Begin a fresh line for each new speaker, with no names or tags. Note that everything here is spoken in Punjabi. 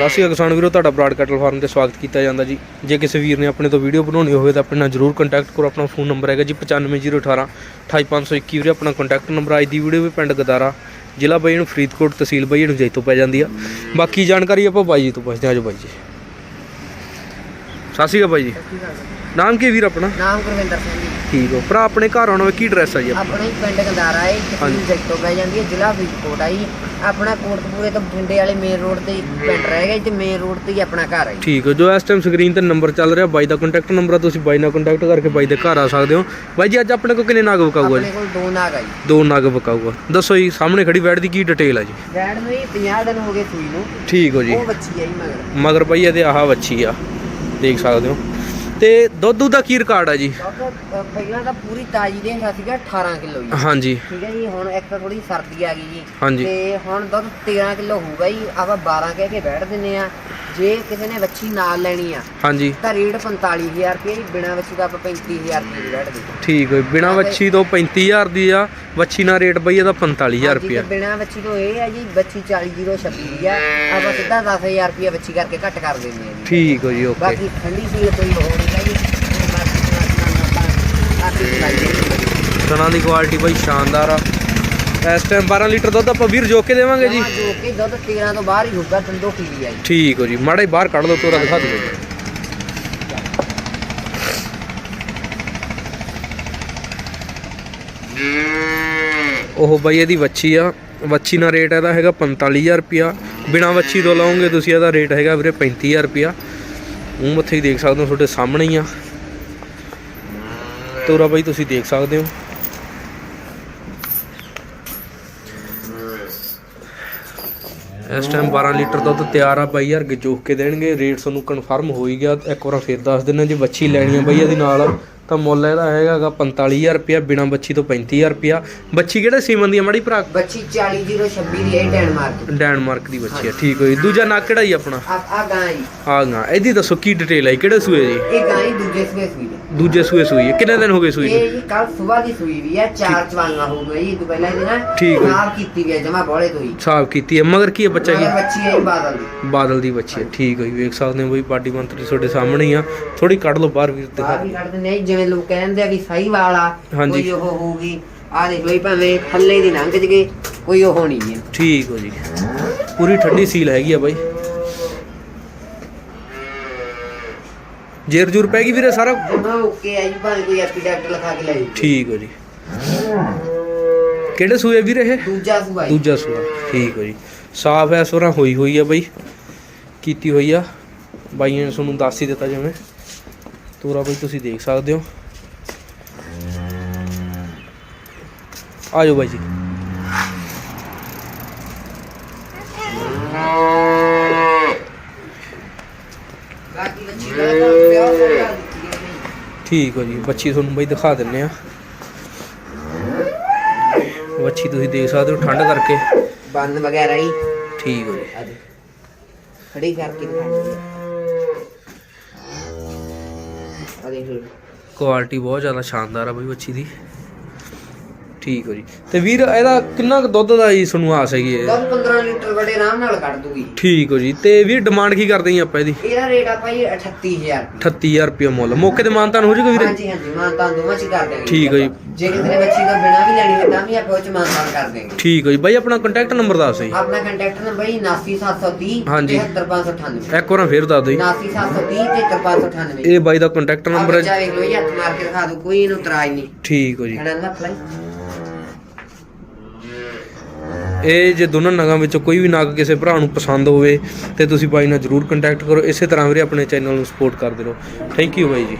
ਸਤਿ ਸ਼੍ਰੀ ਅਕਾਲ ਕਿਸਾਨ ਵੀਰੋ, ਤੁਹਾਡਾ ਬਰਾਡ ਕੈਟਲ ਫਾਰਮ ਤੇ ਸਵਾਗਤ ਕੀਤਾ ਜਾਂਦਾ ਜੀ। ਜੇ ਕਿਸੇ ਵੀਰ ਨੇ ਆਪਣੇ ਤੋਂ ਵੀਡੀਓ ਬਣਾਉਣੀ ਹੋਵੇ ਤਾਂ ਆਪਣੇ ਨਾਲ ਜਰੂਰ ਕੰਟੈਕਟ ਕਰੋ। ਆਪਣਾ ਫੋਨ ਨੰਬਰ ਹੈਗਾ ਜੀ 95018 28521 ਵੀਰੇ ਆਪਣਾ ਕੰਟੈਕਟ ਨੰਬਰ ਅੱਜ ਦੀ ਵੀਡੀਓ ਵੀ ਪਿੰਡ ਗਦਾਰਾ, ਜ਼ਿਲ੍ਹਾ ਬਾਈ ਨੂੰ ਫਰੀਦਕੋਟ ਤਹਿਸੀਲ ਬਾਈ ਨੂੰ ਤੋਂ ਪੈ ਜਾਂਦੀ ਆ। ਬਾਕੀ ਜਾਣਕਾਰੀ ਆਪਾਂ ਬਾਈ ਜੀ ਤੋਂ ਪੁੱਛਦੇ ਹਾਂ। ਜੋ ਬਾਈ ਜੀ। ਸਤਿ ਸ਼੍ਰੀ ਅਕਾਲ ਬਾਈ ਜੀ। ਨਾਮ ਕੀ ਵੀਰ ਆਪਣਾ?
ਨਾਮ ਗੁਰਵਿੰਦਰ ਸਿੰਘ ਜੀ।
ਠੀਕ ਹੋ। ਭਰਾ ਆਪਣੇ ਘਰ ਆਉਣਾ ਵੇ ਕੀ ਡਰੈਸ ਆ ਜੀ ਆਪਣਾ?
ਆਪਣੇ ਪਿੰਡ ਗੰਦਾਰਾ ਹੈ। ਤਹਿਸੀਲ ਜਗਤੋ ਪੈ ਜਾਂਦੀ ਹੈ ਜ਼ਿਲ੍ਹਾ ਫਰੀਦਕੋਟ ਆ ਜੀ। ਆਪਣਾ ਕੋਟਕਪੂਰੇ ਤੋਂ ਬਠਿੰਡੇ ਵਾਲੇ ਮੇਨ ਰੋਡ ਤੇ ਪਿੰਡ ਰਹੇਗਾ ਜੀ ਤੇ ਮੇਨ ਰੋਡ ਤੇ ਹੀ ਆਪਣਾ ਘਰ ਹੈ।
ਠੀਕ ਹੈ। ਜੋ ਇਸ ਟਾਈਮ ਸਕਰੀਨ ਤੇ ਨੰਬਰ ਚੱਲ ਰਿਹਾ ਬਾਈ ਦਾ ਕੰਟੈਕਟ ਨੰਬਰ ਆ ਤੁਸੀਂ ਬਾਈ ਨਾਲ ਕੰਟੈਕਟ ਕਰਕੇ ਬਾਈ ਦੇ ਘਰ ਆ ਸਕਦੇ ਹੋ। ਬਾਈ ਜੀ ਅੱਜ ਆਪਣੇ ਕੋਲ ਕਿੰਨੇ ਨਾਗ ਵਿਕਾਊਗਾ ਜੀ?
ਆਪਣੇ ਕੋਲ ਦੋ ਨਾਗ ਆ ਜੀ।
ਦੋ ਨਗ ਵਿਕਾਊਗਾ। ਦੱਸੋ ਜੀ ਸਾਹਮਣੇ ਖੜੀ ਬੈਠ ਦੀ ਕੀ ਡਿਟੇਲ ਆ ਜੀ?
ਡੈਡ ਨੂੰ ਹੀ 50 ਦਿਨ ਹੋ ਗਏ ਸੂਈ ਨੂੰ
ਠੀਕ ਹੋ ਜੀ।
ਉਹ ਬੱਚੀ ਆ ਜੀ ਮਗਰ।
ਮਗਰ ਪਈ ਇਹਦੇ ਆਹ ਵੱਛੀ ਆ। ਦੇਖ ਸਕਦੇ ਹੋ। ਤੇ ਦੁੱਧ ਦਾ ਕੀ ਰਿਕਾਰਡ ਆ ਜੀ?
ਪਹਿਲਾਂ ਤਾਂ ਪੂਰੀ ਤਾਜੀ ਦੇ ਹੁੰਦਾ ਸੀਗਾ 18 ਕਿਲੋ ਜੀ।
ਹਾਂਜੀ।
ਠੀਕ ਹੈ ਜੀ ਹੁਣ ਇੱਕ ਤਾਂ ਥੋੜੀ ਸਰਦੀ ਆ ਗਈ ਜੀ।
ਹਾਂਜੀ।
ਤੇ ਹੁਣ ਦੁੱਧ 13 ਕਿਲੋ ਹੋਊਗਾ ਜੀ ਆਪਾਂ 12 ਕਹਿ ਕੇ ਬੈਠ ਦਿੰਨੇ ਆ। ਜੇ ਕਿਸੇ ਨੇ ਬੱਚੀ ਨਾਲ ਲੈਣੀ ਆ
ਹਾਂਜੀ।
ਤਾਂ ਰੇਟ 45000 ਰੁਪਏ ਜੀ ਬਿਨਾ ਬੱਚੀ ਦਾ ਆਪਾਂ 35000 ਰੁਪਏ ਦੀ ਬੈਠ ਦੇ
ਠੀਕ ਹੋਈ ਬਿਨਾ ਵੱਛੀ ਤੋਂ 35000 ਦੀ ਆ ਵੱਛੀ ਨਾਲ ਰੇਟ ਬਈ ਇਹਦਾ 45000 ਰੁਪਿਆ
ਬਿਨਾ ਬੱਚੀ ਤੋਂ ਇਹ ਹੈ ਜੀ ਬੱਚੀ 40026 ਆ। ਆਪਾਂ ਸਿੱਧਾ 10000 ਰੁਪਏ ਬੱਚੀ ਕਰਕੇ ਘੱਟ ਕਰ ਦਿੰਦੇ ਆ ਜੀ।
ਠੀਕ ਹੋ ਜੀ ਓਕੇ।
ਬਾਕੀ ਠੰਡੀ ਸੀਲ ਕੋਈ ਹੋਰ ਨਹੀਂ
ਸਣਾ ਦੀ ਕੁਆਲਿਟੀ ਬਈ ਸ਼ਾਨਦਾਰ ਆ। ਇਸ ਟਾਈਮ 12 ਲੀਟਰ ਦੁੱਧ ਆਪਾਂ ਵੀਰ ਜੋ ਕੇ ਦੇਵਾਂਗੇ ਜੀ।
ਜੋ ਕਿ ਦੁੱਧ 13 ਤੋਂ ਬਾਹਰ ਹੀ ਹੋਊਗਾ ਦੰਦੋ ਪੀਲੀ ਆ ਜੀ।
ਠੀਕ ਹੋ ਜੀ ਮਾੜਾ ਹੀ ਬਾਹਰ ਕੱਢ ਲਓ ਤੋਰਾ ਦਿਖਾ ਦਿਓ। ਜੀ ਉਹ ਬਈ ਇਹਦੀ ਵੱਛੀ ਆ ਵੱਛੀ ਦਾ ਰੇਟ ਇਹਦਾ ਹੈਗਾ 45000 ਰੁਪਿਆ ਬਿਨਾ ਵੱਛੀ ਤੋਂ ਲਾਉਂਗੇ ਤੁਸੀਂ ਇਹਦਾ ਰੇਟ ਹੈਗਾ ਵੀਰੇ 35000 ਰੁਪਿਆ ਮੂੰਹ ਮੱਥੇ ਹੀ ਦੇਖ ਸਕਦੇ ਹੋ, ਤੁਹਾਡੇ ਸਾਹਮਣੇ ਹੀ ਆ। ਤੋਰਾ ਬਈ, ਤੁਸੀਂ ਦੇਖ ਸਕਦੇ ਹੋ। ਇਸ ਟਾਈਮ 12 ਲੀਟਰ ਦੁੱਧ ਤਿਆਰ ਆ ਬਾਈ ਯਾਰ ਜੋਖ ਕੇ ਦੇਣਗੇ। ਰੇਟ ਤੁਹਾਨੂੰ ਕਨਫਰਮ ਹੋ ਹੀ ਗਿਆ। ਇੱਕ ਵਾਰ ਫੇਰ ਦੱਸ ਦਿੰਨਾ ਜੇ ਬੱਚੀ ਲੈਣੀ ਆ ਬਾਈ ਇਹਦੇ ਨਾਲ। ਤਾਂ ਮੁੱਲ ਇਹਦਾ ਹੈਗਾਗਾ 45000 ਰੁਪਿਆ ਬਿਨਾ ਬੱਚੀ ਤੋਂ 35000 ਰੁਪਿਆ ਬੱਚੀ ਕਿਹੜੇ ਸੀਮਨ ਦੀ ਆ ਮਾੜੀ ਭਰਾ?
ਬੱਚੀ 40026 ਦੀ ਹੈ ਡੈਨਮਾਰਕ
ਡੈਨਮਾਰਕ ਦੀ। ਬੱਚੀ ਆ ਠੀਕ ਹੋਈ। ਦੂਜਾ ਨੱਕ ਕਿਹੜਾ ਜੀ ਆਪਣਾ?
ਆ ਆ ਗਾਂ ਜੀ।
ਆ ਗਾ। ਇਹਦੀ ਦੱਸੋ ਕੀ ਡਿਟੇਲ ਹੈ ਕਿਹੜੇ ਸੂਏ ਜੀ
ਇਹ ਗਾਂ ਹੀ ਦੂਜੇ ਸੂਏ ਸੂਈ ਹੈ
ਦੂਜੇ ਸੂਏ ਸੂਈ ਹੈ ਕਿੰਨੇ ਦਿਨ ਹੋ ਗਏ ਸੂਈ ਨੂੰ?
ਇਹ ਕੱਲ ਸਵੇਰ ਦੀ ਸੂਈ ਵੀ ਹੈ ਚਾਰ ਚਵਾਂਗਾ ਹੋ ਗਈ ਇਹ ਤੋਂ ਪਹਿਲਾਂ ਇਹਦੇ ਨਾਲ
ਠੀਕ ਹੈ।
ਨਾਲ ਕੀਤੀ ਵੀ ਹੈ ਜਮਾ ਬੋਲੇ ਤੋਂ ਹੀ।
ਸਾਫ਼ ਕੀਤੀ ਹੈ ਮਗਰ ਕੀ ਹੈ ਬੱਚਾ ਕੀ
ਬੱਚੀ ਹੈ ਬਾਦਲ ਦੀ।
ਬਾਦਲ ਦੀ ਬੱਚੀ ਹੈ ਠੀਕ ਹੋਈ। ਵੇਖ ਸਕਦੇ ਹੋ ਬਈ ਬਾਡੀ ਮੰਤਰੀ ਤੁਹਾਡੇ ਸਾਹਮਣੇ ਹੀ ਆ। ਥੋੜੀ ਕੱਢ ਲਓ ਬਾਹਰ ਵੀਰ ਦਿਖਾ
ਬਾਹਰ ਵੀ ਕੱਢ ਦਿੰਦੇ ਜੀ, ਜਿਵੇਂ ਲੋਕ ਕਹਿੰਦੇ ਆ ਵੀ ਸਹੀ ਵਾਲਾ
ਹਾਂਜੀ।
ਕੋਈ ਉਹ ਹੋਊਗੀ। ਆ ਦੇਖ ਜੀ ਭਾਵੇਂ ਥੱਲੇ ਦੀ ਲੰਘ ਜਗੇ ਕੋਈ ਉਹ ਨਹੀਂ ਹੈ।
ਠੀਕ ਹੋ ਜੀ। ਪੂਰੀ ਠੰਡੀ ਸੀਲ ਹੈਗੀ ਆ ਬਾਈ। ਜੇਰ ਜੂਰ ਪੈ ਗਈ ਵੀਰੇ ਸਾਰਾ?
ਜਮਾ ਓਕੇ ਆ ਜੀ ਭਾਵੇਂ ਕੋਈ ਐਪੀਡੈਕਟ ਲਿਖਾ ਕੇ ਲੈ ਜੀ
ਠੀਕ ਹੋ ਜੀ। ਕਿਹੜੇ ਸੂਏ ਵੀਰੇ ਇਹ?
ਦੂਜਾ ਸੂਆ ਜੀ।
ਦੂਜਾ ਸੂਆ ਠੀਕ ਹੋ ਜੀ। ਸਾਫ਼ ਐ ਸੋਰਾ ਹੋਈ ਹੋਈ ਆ ਬਾਈ। ਕੀਤੀ ਹੋਈ ਆ। ਬਾਈਆਂ ਨੇ ਤੁਹਾਨੂੰ ਦੱਸ ਹੀ ਦਿੱਤਾ ਜਿਵੇਂ। ਤੋਰਾ ਬਾਈ ਤੁਸੀਂ ਦੇਖ ਸਕਦੇ ਹੋ। ਆ ਜਾਓ ਬਾਈ ਜੀ। ਠੀਕ ਹੋ ਜੀ ਬੱਚੀ ਤੁਹਾਨੂੰ ਬਈ ਦਿਖਾ ਦਿੰਨੇ ਆ। ਬੱਚੀ ਤੁਸੀਂ ਦੇਖ ਸਕਦੇ ਹੋ ਠੰਡ ਕਰਕੇ।
ਬੰਦ ਵਗੈਰਾ ਹੀ।
ਠੀਕ ਹੋ ਜੀ।
ਖੜੀ ਕਰਕੇ ਦਿਖਾਉਂਦੀ ਹੈ ਆ ਦੇਖ ਲਓ
ਕੁਆਲਿਟੀ ਬਹੁਤ ਜ਼ਿਆਦਾ ਸ਼ਾਨਦਾਰ ਆ ਬਈ ਬੱਚੀ ਦੀ। ਠੀਕ ਹੋ ਜੀ। ਤੇ ਵੀਰ ਇਹਦਾ ਕਿੰਨਾ ਕੁ ਦੁੱਧ ਦਾ ਜੀ ਤੁਹਾਨੂੰ ਆਸ ਹੈਗੀ ਹੈ?
10 15 ਲੀਟਰ ਬੜੇ ਆਰਾਮ ਨਾਲ ਕੱਢ ਦੂਗੀ।
ਠੀਕ ਹੋ ਜੀ। ਤੇ ਵੀਰ ਡਿਮਾਂਡ ਕੀ ਕਰਦੇ ਜੀ ਆਪਾਂ ਇਹਦੀ?
ਇਹਦਾ ਰੇਟ ਆਪਾਂ ਜੀ 38000
38000 ਰੁਪਏ। ਮੁੱਲ। ਮੌਕੇ ਤੇ ਮਾਨਤਾਨ ਹੋ ਜਾਊਗਾ ਵੀਰੇ?
ਹਾਂਜੀ ਹਾਂਜੀ ਮਾਨ ਤਾਂ ਦੋਵਾਂ ਚ ਹੀ ਕਰ ਦੇਣਗੇ
ਠੀਕ ਹੈ ਜੀ।
ਜੇ ਕਿਸੇ ਨੇ ਬੱਚੀ ਤੋਂ ਬਿਨਾ ਵੀ ਲੈਣੀ ਹੋਵੇ ਤਾਂ ਵੀ ਆਪਾਂ ਉਹ ਚ ਮਾਨ ਤਾਨ ਕਰ ਦੇਣਗੇ
ਠੀਕ ਹੋ ਜੀ। ਬਾਈ ਆਪਣਾ ਕੰਟੈਕਟ ਨੰਬਰ ਦੱਸ ਜੀ।
ਆਪਣਾ ਕੰਟੈਕਟ ਨੰਬਰ ਹੀ 79730
ਹਾਂਜੀ।
73598
ਇੱਕ ਵਾਰ ਫੇਰ ਦੱਸ ਦਿਓ ਜੀ।
79730 73598
ਇਹ ਬਾਈ ਦਾ ਕੰਟੈਕਟ ਨੰਬਰ ਹੈ
ਬੱਚਾ ਵੇਖ ਲਓ ਜੀ ਹੱਥ ਮਾਰ ਕੇ ਦਿਖਾ ਦਿਓ ਕੋਈ ਇਹਨੂੰ ਇਤਰਾਜ਼ ਨਹੀਂ।
ਠੀਕ ਹੋ ਜੀ।
ਖੜਾ ਨਾ ਫਲਾਈ
ਇਹ ਜੇ ਦੋਨਾਂ ਨਗਾਂ ਵਿੱਚੋਂ ਕੋਈ ਵੀ ਨਾਗ ਕਿਸੇ ਭਰਾ ਨੂੰ ਪਸੰਦ ਹੋਵੇ, ਤੇ ਤੁਸੀਂ ਬਾਈ ਨਾਲ ਜਰੂਰ ਕੰਟੈਕਟ ਕਰੋ। ਇਸੇ ਤਰ੍ਹਾਂ ਵੀਰੇ ਆਪਣੇ ਚੈਨਲ ਨੂੰ ਸਪੋਰਟ ਕਰਦੇ ਰਹੋ। ਥੈਂਕ ਯੂ ਬਾਈ ਜੀ।